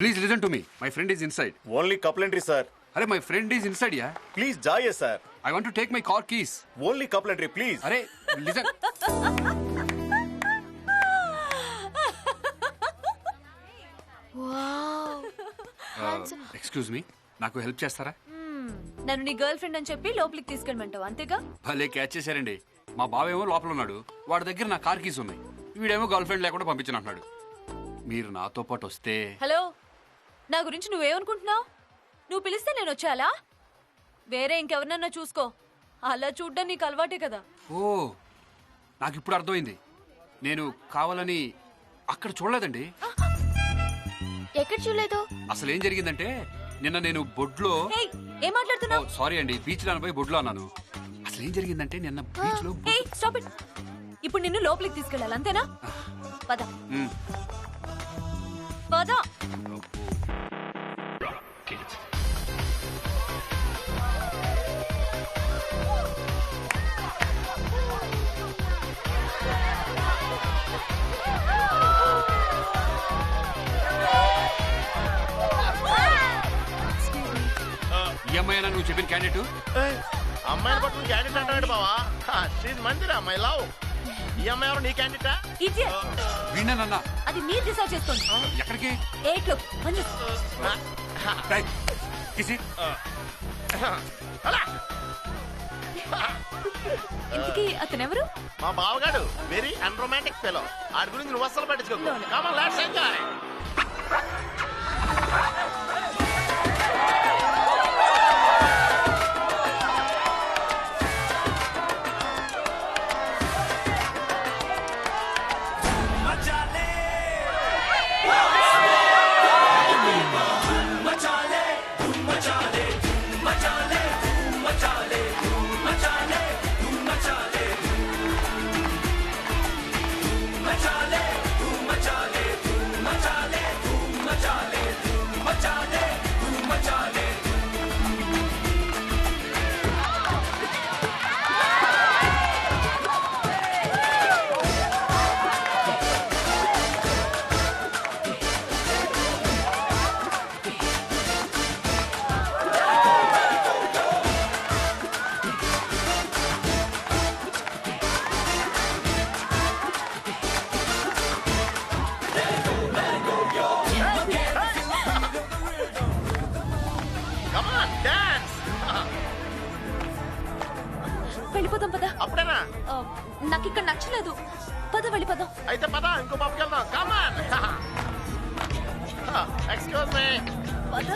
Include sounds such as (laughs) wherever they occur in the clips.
Please listen to me my friend is inside only complimentary sir అరే my friend is inside yeah please జాయే sir I want to take my car keys only complimentary please అరే listen excuse me నాకు help చేస్తారా? నన్ను నీ girl friend అని చెప్పి లోపలికి తీసుకెళ్ళమంటావు అంతేగా? భలే క్యాచ్ చేశారండి. మా బావేమో లోపల ఉన్నాడు. వాడి దగ్గర నా కార్ కీస్ ఉన్నాయి. వీడేమో గర్ల్ ఫ్రెండ్ లేకుండా పంపించిన అంటున్నాడు. మీరు నాతో పాటు వస్తే హలో నా గురించి నువ్వేమనుకుంటున్నావు? నువ్వు పిలిస్తే నేను వచ్చాలా వేరే ఇంకెవరినన్నా చూసుకో. అలా చూడ్డం నీకు అలవాటే కదా. ఓ నాకు ఇప్పుడు అర్థమైంది. నేను కావాలని అక్కడ చూడలేదండి. ఎక్కడ చూడలేదు? అసలు ఏం జరిగిందంటే నిన్న నేను బొడ్లో ఏయ్ ఏం మాట్లాడుతున్నావు? సారీ అండి బీచ్లో పోయి బొడ్లో అన్నాను. అసలు ఏం జరిగిందంటే నిన్న బీచ్లో ఏయ్ స్టాప్ ఇట్ ఇప్పుడు నిన్ను లోపలికి తీసుకెళ్ళాలి అంతేనా? పద. మ్, ఈ అమ్మాయినా నువ్వు చెప్పిన క్యాండిడేట్? అమ్మాయిని పట్టుకుని క్యాండిడేట్ అంటాడు బావా. షీజ్ మందిరా అమ్మాయి లవ్ ఈ అమ్మాయి ఎవరు నీ క్యాండిడేటా? ఇడియట్. విన్నానన్నా అది మీరు డిసైడ్ చేసుకోండి. ఎక్కడికి? ఎయిట్లో మంచి. టై, కిసి అలా ఇంతకీ అతను ఎవరు మా బావగాడు వెరీ అన్రొమాంటిక్ ఫెలో. ఆడి గురించి నువ్వు అస్సలు పట్టించుకోకు. కమన్ లెట్స్ ఎంజాయ్ నాకు ఇక్కడ నచ్చలేదు. పద వెళ్ళిపోదాం అయితే పద ఇంకో పబ్కి వెళ్దాం. కమన్ ఎక్స్క్యూజ్ మీ పద.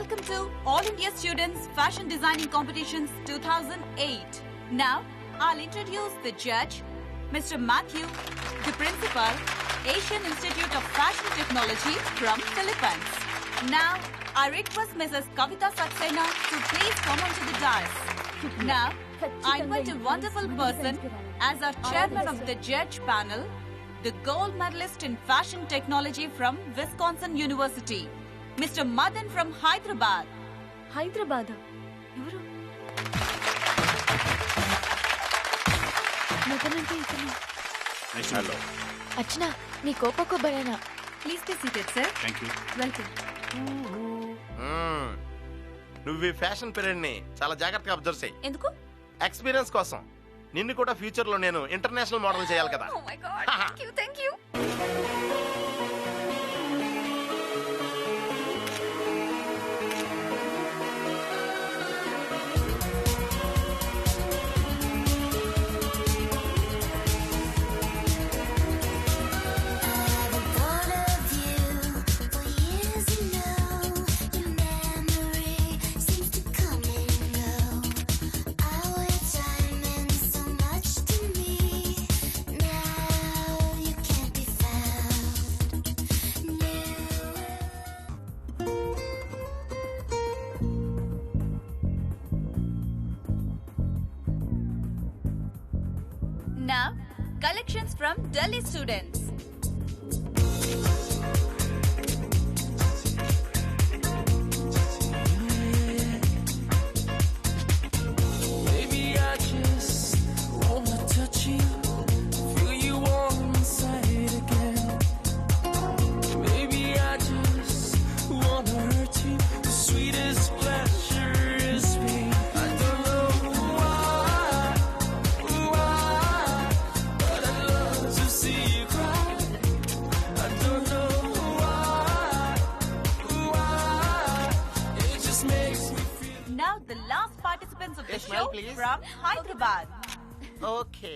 Welcome to All India Students Fashion Designing Competitions 2008. Now, I'll introduce the judge, Mr. Matthew, the principal, Asian Institute of Fashion Technology from Philippines. Now, I request Mrs. Kavita Saxena to please come onto the dais. Now, I invite a wonderful person as our chairman of the judge panel, the gold medalist in fashion technology from Wisconsin University, Mr. Madan from Hyderabad. Hyderabad? ఎవరు? మదన్ అంటే ఇతను. Hello Archana నీ కోపకు banana. Please be seated, sir. Thank you Welcome. నువ్వు ఈ fashion పీరియడ్ని చాలా జాగ్రత్తగా observe చేయి. ఎందుకు? ఎక్స్పీరియన్స్ కోసం. నిన్ను కూడా ఫ్యూచర్లో నేను ఇంటర్నేషనల్ మోడల్ చేయాలి కదా. ఓ my god thank you From Delhi students. Please from Hyderabad. Okay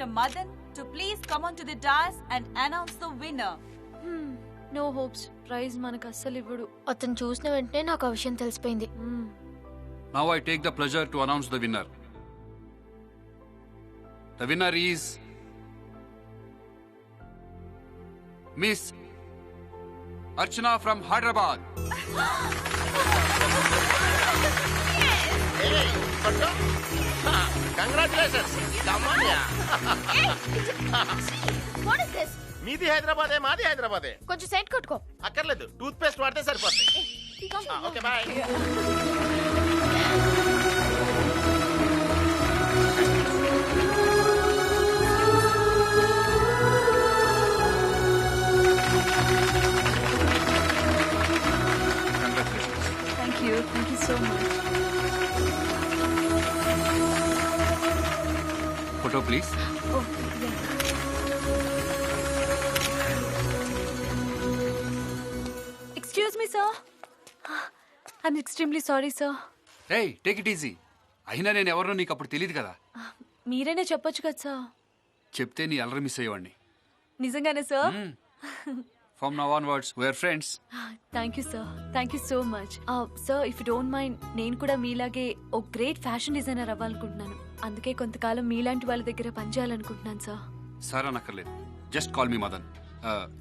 Mr. Madan to please come onto the dais and announce the winner. No hopes prize మనకు అస్సలు ఇవ్వడు అతను చూసిన వెంటనే నాకు ఆ విషయం తెలిసిపోయింది మ్మ్. Now I take the pleasure to announce the winner the winner is miss Archana from Hyderabad congratulations What is this? మీది హైదరాబాదే మాది హైదరాబాదే. కొంచెం సెంట్ కొట్టుకో. అక్కర్లేదు టూత్ పేస్ట్ వాడితే సరిపోతుంది okay bye. Thank you thank you so much photo please. Excuse me sir I'm extremely sorry sir hey take it easy అయినా నేను ఎవరో నీకు అప్పుడు తెలియదు కదా. మీరైనా చెప్పొచ్చు కదా సార్ చెప్తే నీ అల్లరి మిస్ అయ్యేవాడిని. నిజంగానే sir (laughs) from now onwards we're friends thank you sir thank you so much sir if you don't mind నేను కూడా మీలాగే ఒక గ్రేట్ ఫ్యాషన్ డిజైనర్ అవ్వాలనుకుంటున్నాను. అందుకే కొంతకాలం మీలాంటి వాళ్ళ దగ్గర పనిచేయాలనుకుంటున్నాను sir sir అనక్కర్లేదు. Just call me Madan.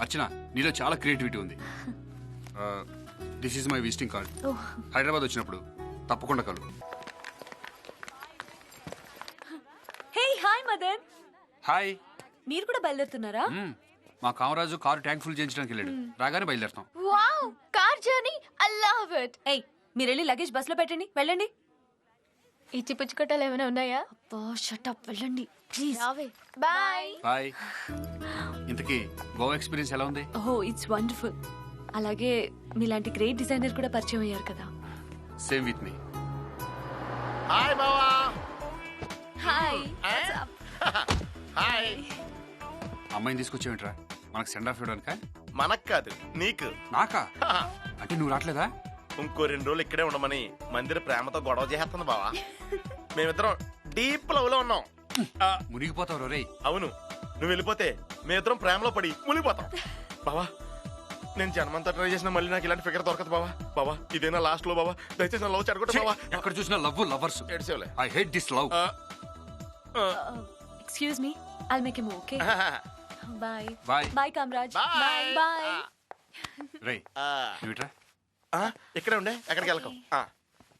Archana నీలో చాలా క్రియేటివిటీ ఉంది. This is my visiting card oh Hyderabad వచ్చినప్పుడు తప్పకుండా కలు. Hey hi Madan. హాయ్ మీరు కూడా బయలుదేరుతున్నారా? మ్మ్. మా కామరాజు కారు ట్యాంక్ ఫుల్ చేయించడానికి వెళ్ళాడు. రాగానే బయలుదేరుతాం. Wow car journey I love it ఏయ్ మీరు వెళ్ళి లగేజ్ బస్సులో పెట్టండి వెళ్ళండి. ఇచ్చి పుచ్చుకోటాలు ఏమైనా ఉన్నాయా? అబ్బా షటప్ వెళ్ళండి ప్లీజ్ రావే. బాయ్ బాయ్ ఇంతకీ గోవా ఎక్స్పీరియన్స్ ఎలా ఉంది? ఓహో ఇట్స్ వండర్ఫుల్ అలాగే మీలాంటి గ్రేట్ డిజైనర్ కూడా పరిచయం అయ్యారు కదా. సేమ్ విత్ మీ హాయ్ బావా హాయ్ హాయ్ అమ్మాయిని తీసుకొచ్చేవింట్రా మనకు సెండ్ ఆఫ్ ఇవ్వడానికా? మనకు కాదు నీకు? నాకా అంటే నువ్వు రావట్లేదా ఇంకో రెండు రోజులు ఇక్కడే ఉండమని మందిర ప్రేమతో గొడవ చేస్తుంది బావా. మేమిద్దరం డీప్ లవ్లో ఉన్నాం. మునిగిపోతావు రే అవును నువ్వు వెళ్ళిపోతే మేమిద్దరం ప్రేమలో పడి మునిగిపోతాం. బావా నేను జన్మంతా ట్రై చేసిన మళ్ళీ నాకు ఇలాంటి ఫిగర్ దొరకదు బావా. బావా ఇదేనా లాస్ట్లో బావా. దయచేసి నా లవ్ చెడగొట్టు బావా. ఎక్కడ చూసినా love lovers I hate this love excuse me I'll make em okay bye bye bye Kamaraj Bye. Bye రే నువ్వుట్రా ఇక్కడే ఉండే ఎక్కడికి వెళ్ళకం? ఆ,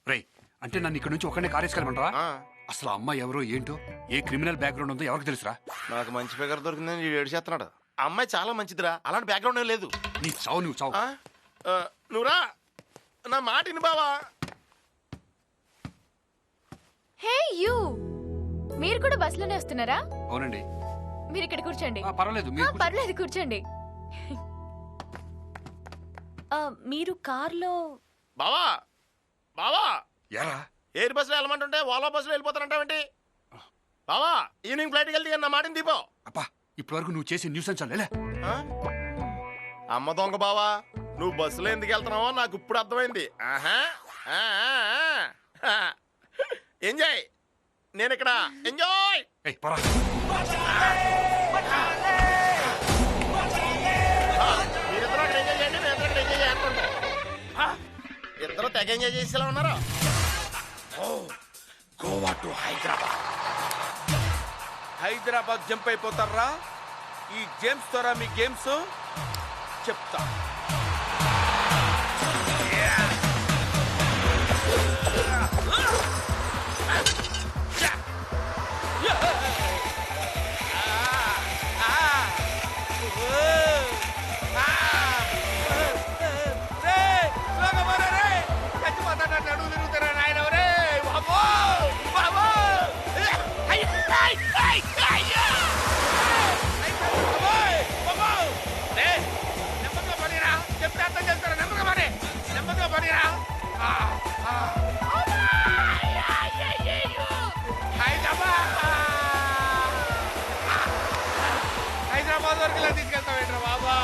రే అంటే నన్ను ఇక్కడ నుంచి ఒక్కనే కారేసుకెళ్ళమంటావా ఆ. అసలు ఆ అమ్మాయి ఎవరో ఏంటో ఏ క్రిమినల్ బ్యాక్గ్రౌండ్ ఉందో ఎవరికి తెలుసురా? నాకు మంచి ఫిగర్ దొరికిందని వీడు ఏడు చేస్తున్నాడు. ఆ అమ్మాయి చాలా మంచిదిరా అలాంటి బ్యాక్గ్రౌండ్ ఏం లేదు. నీ చావు నువ్వు చావు. ఆ, ఆ, నువ్వురా నా మాట విను బావా. హే యూ మీరు కూడా బస్సులోనే వస్తున్నారా? అవునండి. మీరు ఇక్కడ కూర్చోండి. ఆ, పర్వాలేదు ఆ, మీరు కూర్చో. పర్లేదు కూర్చోండి. మీరు కార్లో బావా బావా. ఎరా? ఎయిర్ బస్సులో వెళ్ళమంటుంటే ఓలా బస్సులో వెళ్ళిపోతానంటావేంటి? బావా ఈవినింగ్ ఫ్లైట్కి వెళ్తే నా మాటని దీపో అబ్బా ఇప్పటి వరకు నువ్వు చేసే న్యూస్ అంచాలే ఆ? అమ్మ దొంగ బావా నువ్వు బస్సులో ఎందుకు వెళ్తున్నావో నాకు ఇప్పుడు అర్థమైంది. ఆహా ఆ, ఆ, ఆ. ఎంజాయ్ నేను ఇక్కడ ఎంజాయ్ మీరిద్దరు అక్కడ ఎంజాయ్ చేయండి మేము ఇక్కడ ఎంజాయ్ చేయాలనుకుంటాం ఇద్దరు తెగ ఎంజాయ్ చేసేలా ఉన్నారు? గోవా టు హైదరాబాద్. హైదరాబాద్ జంప్ అయిపోతారా? ఈ గేమ్స్ ద్వారా మీ గేమ్స్ చెప్తా. ఇలా తీసుకెళ్తావేంట్రా బాబా?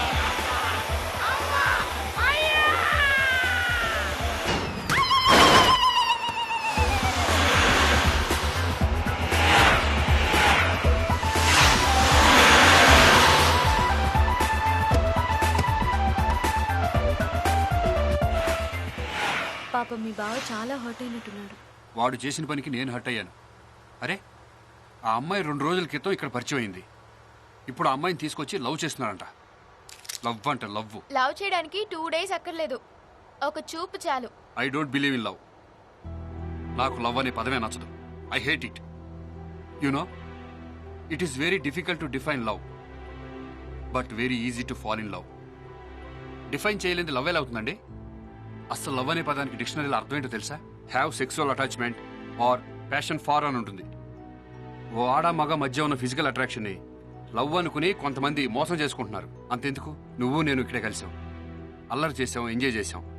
మీ బావ చాలా హర్ట్ అయినట్టున్నాడు. వాడు చేసిన పనికి నేను హర్ట్ అయ్యాను. అరే ఆ అమ్మాయి రెండు రోజుల క్రితం ఇక్కడ పరిచయం అయింది. ఇప్పుడు ఆ అమ్మాయిని తీసుకొచ్చి లవ్ చేస్తున్నాడంట. లవ్ అంట లవ్ లవ్ చేయడానికి టూ డేస్ అక్కర్లేదు. ఒక చూపు చాలు. I don't believe in love నాకు లవ్ అనే పదమే నచ్చదు. I hate it you know it is very difficult to define love but very easy to fall in love define చేయలేని లవ్ ఎలా అవుతుందండి? అసలు లవ్ అనే పదానికి డిక్షనరీలో అర్థం ఏంటో తెలుసా? Have sexual attachment or passion for అని ఉంటుంది. ఓ ఆడ మగ మధ్య ఉన్న ఫిజికల్ అట్రాక్షన్ని లవ్ అనుకుని కొంతమంది మోసం చేసుకుంటున్నారు. అంతెందుకు? నువ్వు నేను ఇక్కడే కలిసాం. అల్లరి చేసాం ఎంజాయ్ చేసాం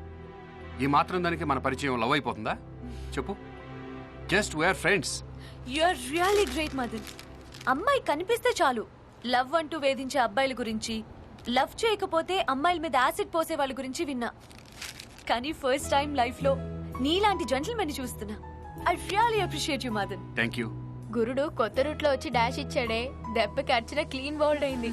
ఈ మాత్రం దానికి మన పరిచయం లవ్ అయిపోతుందా? చెప్పు. Just where friends are really great Madan అమ్మాయి కనిపిస్తే చాలు. లవ్ అంటూ వేధించే అబ్బాయిల గురించి లవ్ చేయకపోతే అమ్మాయిల మీద యాసిడ్ పోసే వాళ్ళ గురించి విన్నా. కానీ ఫస్ట్ టైం లైఫ్లో నీలాంటి జెంటల్మెన్ చూస్తున్నా. I really appreciate you Madan thank you గురుడు కొత్త రూట్లో వచ్చి డాష్ ఇచ్చాడే. దెబ్బకి అర్చన క్లీన్ బౌల్డ్ అయింది.